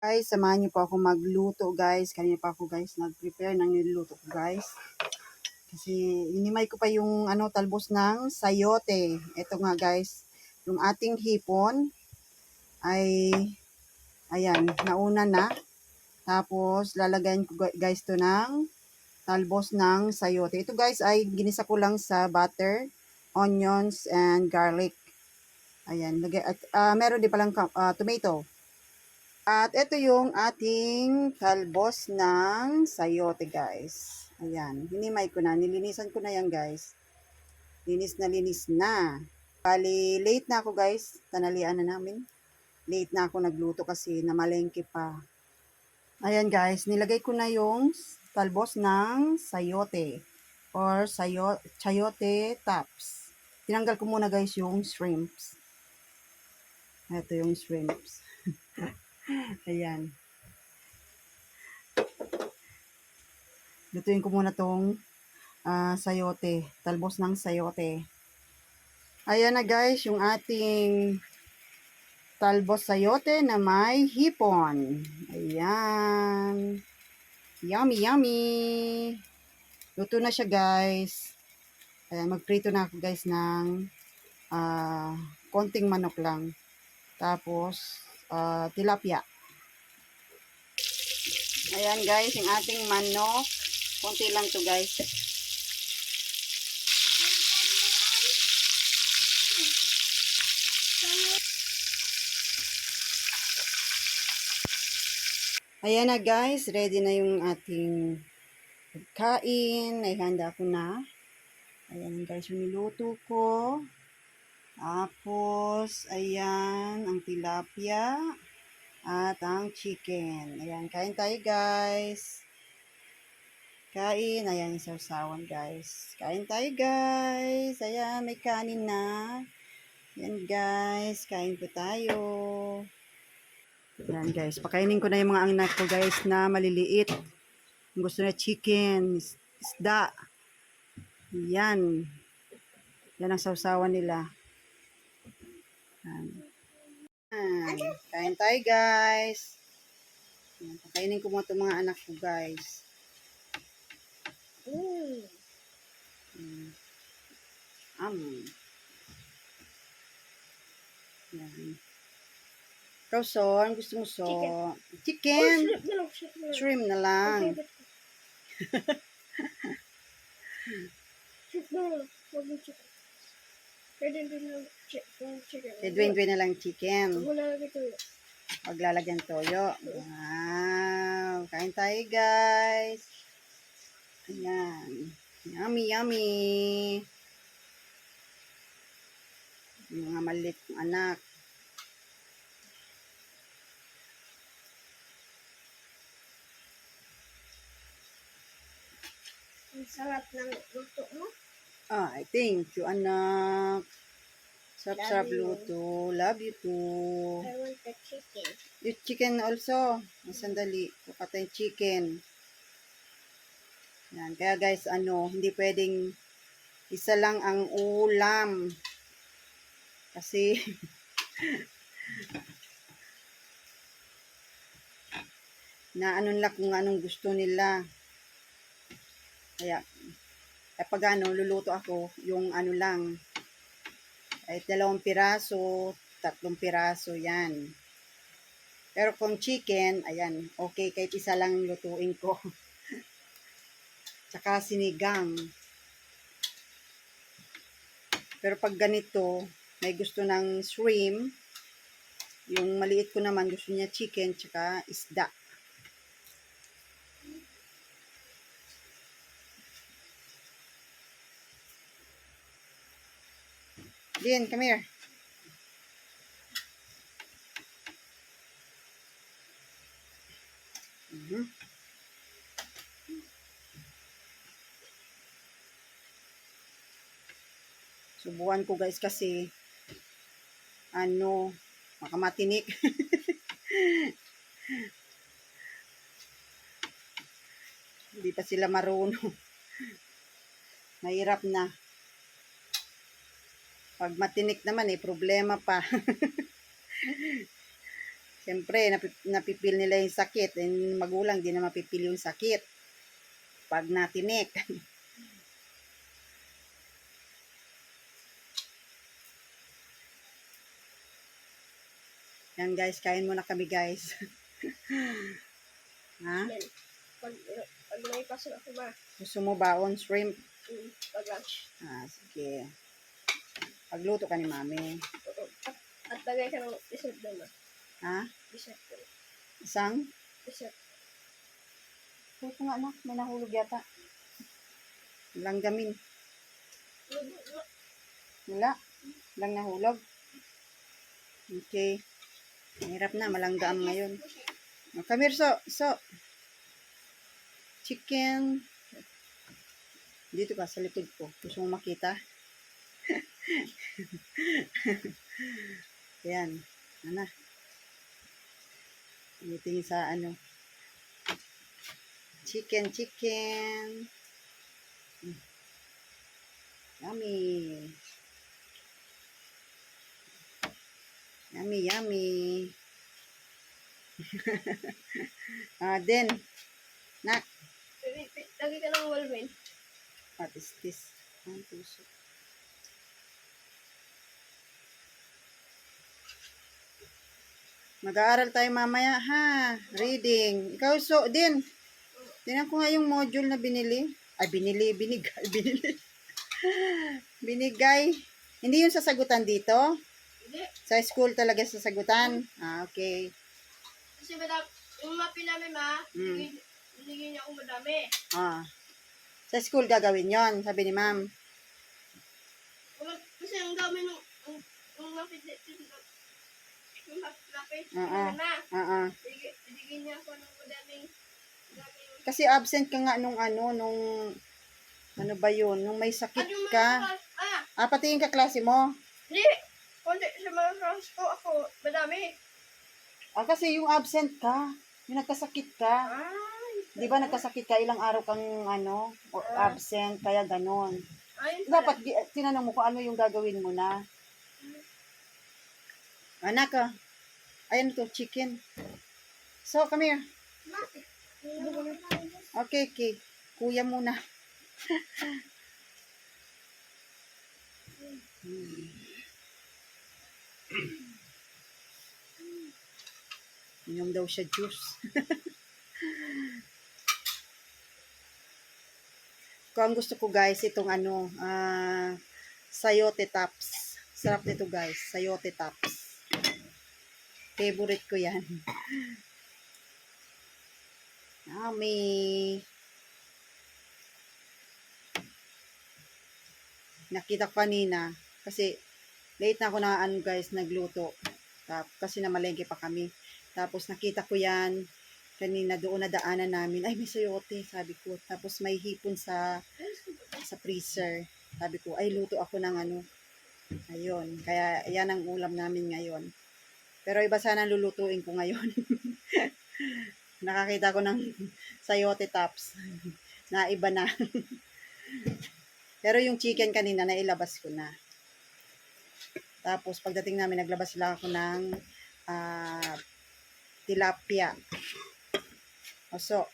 Guys, samahan niyo po ako magluto guys. Kanina pa ako guys nag-prepare ng niluto guys. Kasi inimay ko pa yung ano talbos ng sayote. Ito nga guys, yung ating hipon ay ayan, nauna na. Tapos lalagayin ko gu- guys to ng talbos ng sayote. Ito guys ay ginisa ko lang sa butter, onions and garlic. Ayan, at ah, meron din palang ah, tomato. At ito yung ating talbos ng sayote, guys. Ayan, hinimay ko na. Nilinisan ko na yan, guys. Linis na linis na. Bali, late na ako, guys. Tanalian na namin. Late na ako nagluto kasi namalengke pa. Ayan, guys. Nilagay ko na yung talbos ng sayote or sayo, chayote tops. Tinanggal ko muna, guys, yung shrimps. Ito yung shrimps. Ayan. Lutuin ko muna tong ah, sayote. Talbos ng sayote. Ayan na guys, yung ating talbos sayote na may hipon. Ayan. Yummy, yummy. Luto na siya guys. Ayan, magprito na ako guys ng ah, konting manok lang. Tapos, ah, tilapia. Ayan guys, yung ating manok. Konti lang to guys. Ayan na guys, ready na yung ating pagkain. Ay handa ko na. Ayan guys, yung niluto ko. Tapos, ayan, ang tilapia. At ang chicken. Ayan, kain tayo guys. Kain. Ayan yung sausawan guys. Kain tayo guys. Ayan, may kanin na. Ayan guys, kain po tayo. Ayan guys, pakainin ko na yung mga anak ko guys na maliliit. Gusto na chicken, is- isda. Yan. Yan ang sausawan nila. Yan. Yan. Kain tayo guys. Yan. Pakainin ko mo itong mga anak ko guys. Mm. Am. Yan. Ikaw, Son, gusto mo, so? Chicken. Oh, shrimp na lang, shrimp na lang. Shrimp na lang. Shrimp na lang. Huwag. Pwede din lang chicken. Na lang chicken. Huwag lalagay ito. Paglalagyan toyo. Wow. Kain tayo, guys. Ayan. Yummy, yummy. Yung mga maliit kong anak. Ang sarap ng luto mo. Ah, I thank you, anak. Sarap-sarap Love you. luto. Love you too. I want the chicken. Yung chicken also. Ang sandali. Kuka tayong chicken. Yan. Kaya guys, ano, hindi pwedeng isa lang ang ulam. Kasi, na ano nila kung anong gusto nila. Kaya, kapag ano, luluto ako, yung ano lang, kahit dalawang piraso, tatlong piraso, yan. Pero kung chicken, ayan, okay, kahit isa lang lutuin ko. Tsaka sinigang. Pero pag ganito, may gusto ng shrimp, yung maliit ko naman, gusto niya chicken, tsaka isda. Din, come here. Mhm. Subukan ko guys kasi ano, makamatinik. Hindi pa sila marunong. Mahirap na. Pag matinik naman eh, problema pa. Siyempre, napi- napipil nila yung sakit. Yung magulang, di na mapipil yung sakit. Pag natinik. Yan guys, kain muna kami guys. ha? Pag, pag may pasok ako ba, Gusto mo baon shrimp? mm, pag lunch. Ah, sige. Pagluto ka ni mami. At, ka ng dessert doon ah. Ha? Dessert doon. Isang? Dessert. Ito nga anak, may nahulog yata. Langgamin. Wala. Lang nahulog. Okay. Mahirap na, malanggaam ngayon. Oh, come here, so. So. Chicken. Dito ka, sa likod ko. Gusto mo makita? Yan. Ano? Tingin sa ano. Chicken, chicken. Mm. Yummy. Yummy, yummy. ah, then, nak, Lagi ka ng walwin. what is this? Ang puso. Mag-aaral tayo mamaya, ha? Reading. Ikaw, so, din. Tingnan ko nga yung module na binili. Ay, binili, binigay, binili. Binigay. Hindi yung sasagutan dito? Hindi. Sa school talaga sasagutan? Ah, okay. Kasi madam, yung mapi namin ma, Mm. binigyan niya ako madami. Ah. Sa school gagawin yon sabi ni ma'am. Kasi ang dami nung, ang, ang mapi Oo. Ah, ah. binigyan binigyan niya ako ng madaming, Kasi absent ka nga nung ano, nung, ano ba yun, nung may sakit ano yung mga ka. ah, Ah, pati yung kaklase mo. hindi, kundi sa mga class ko, ako, madami. Ah, kasi yung absent ka, yung nagkasakit ka. Ay, Di ba nagkasakit ka, ilang araw kang ano, o- absent, kaya ganon. pala. Dapat tinanong mo kung ano yung gagawin mo na. Anak, ah. ayan to, chicken. So, come here. Okay, okay. Kuya muna. Inom daw siya juice. Kung ang gusto ko guys, itong ano, ah, sayote tops. Sarap nito guys, sayote tops. Favorite ko yan. Yummy. Nakita ko kanina kasi late na ako na ano guys nagluto. Tap, kasi namalengke pa kami. Tapos nakita ko yan kanina doon na daanan namin. Ay, may sayote, sabi ko. Tapos may hipon sa sa freezer. Sabi ko, ay luto ako ng ano. Ayun. Kaya yan ang ulam namin ngayon. Pero iba sana lulutuin ko ngayon. Nakakita ko ng sayote tops. na iba na. Pero yung chicken kanina, nailabas ko na. Tapos, pagdating namin, naglabas sila ako ng ah, tilapia. Oso.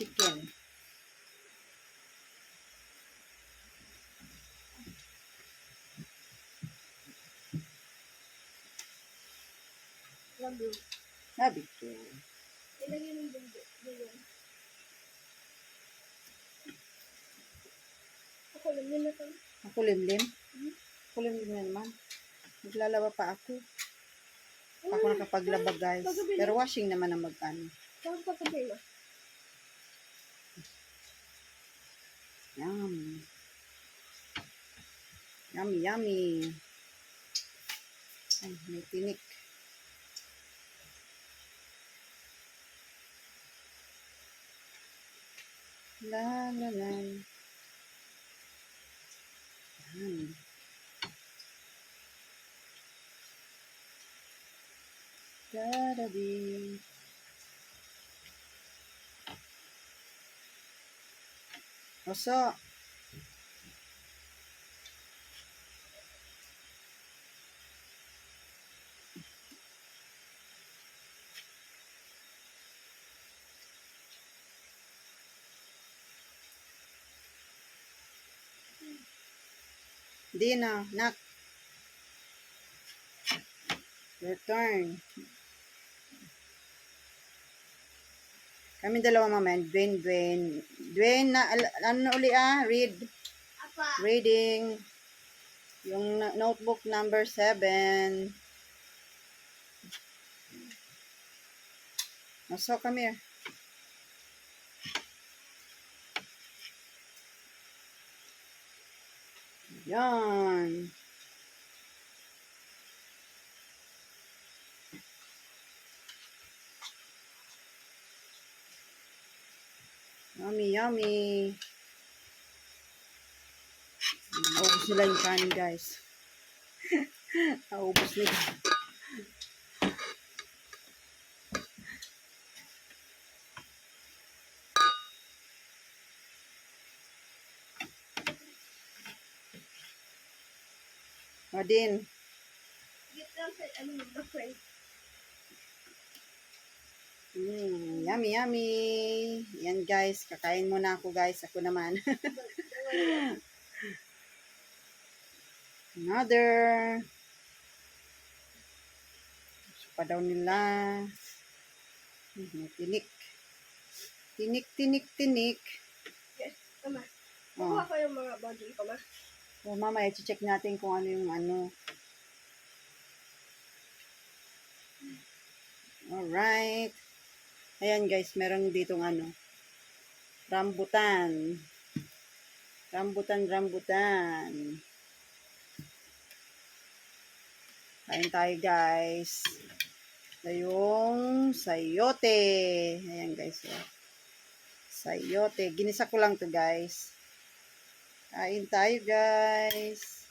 Chicken. Sabi ko. Ilagay ng lang yun na to. Ako limlim. Ako limlim na naman. Maglalaba pa ako. Ako nakapaglaba guys. Pero washing naman ang mag-ano. Saan pa sabi mo? Yum. Yummy, yummy. Ay, may tinik. La, la, la. Yan. Da-da-di. Oso. Di na, nak. Your turn. Kami dalawa mamaya. Dwayne, Dwayne. Dwayne, na, al- ano na uli ah? Read. Apa. Reading. Yung notebook number 7. So, come here. Yan. Yummy, yummy. Naubos nila yung kanin, guys. Naubos nila. O din, Get lang sa the friend. mm, yummy, yummy. Yan, guys. Kakain muna ako, guys. Ako naman. Another. Gusto pa daw nila. Hmm, Tinik. Tinik, tinik, tinik. Yes, tama. Oh. Kuha ko yung mga body ko ma. So, mamaya, check natin kung ano yung ano. Alright. Ayan guys, meron ditong ano. Rambutan. Rambutan, rambutan. Kain tayo guys. Ito yung sayote. Ayan guys. Oh. Sayote. Ginisa ko lang to guys. Kain tayo, guys.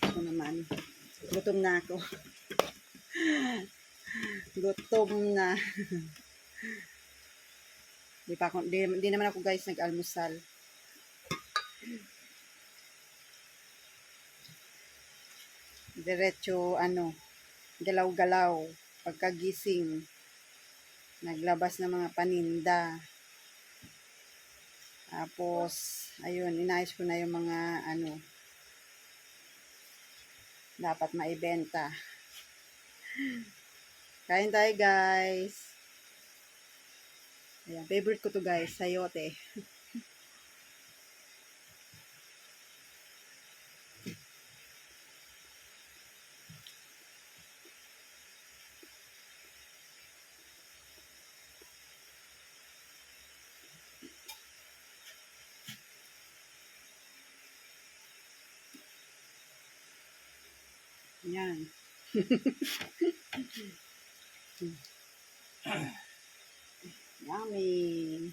Ako naman. Gutom na ako. Gutom na. di pa ako, di, di naman ako guys nag-almusal. Diretso, ano, galaw-galaw. Pagkagising, naglabas ng mga paninda. Tapos, ayun, inayos ko na yung mga, ano, dapat maibenta. Kain tayo, guys. Ayan, favorite ko to, guys, sayote. Yan. Yummy.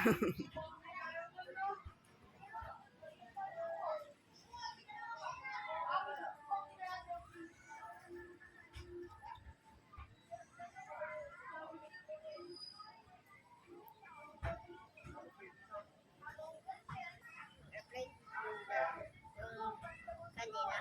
Kanina.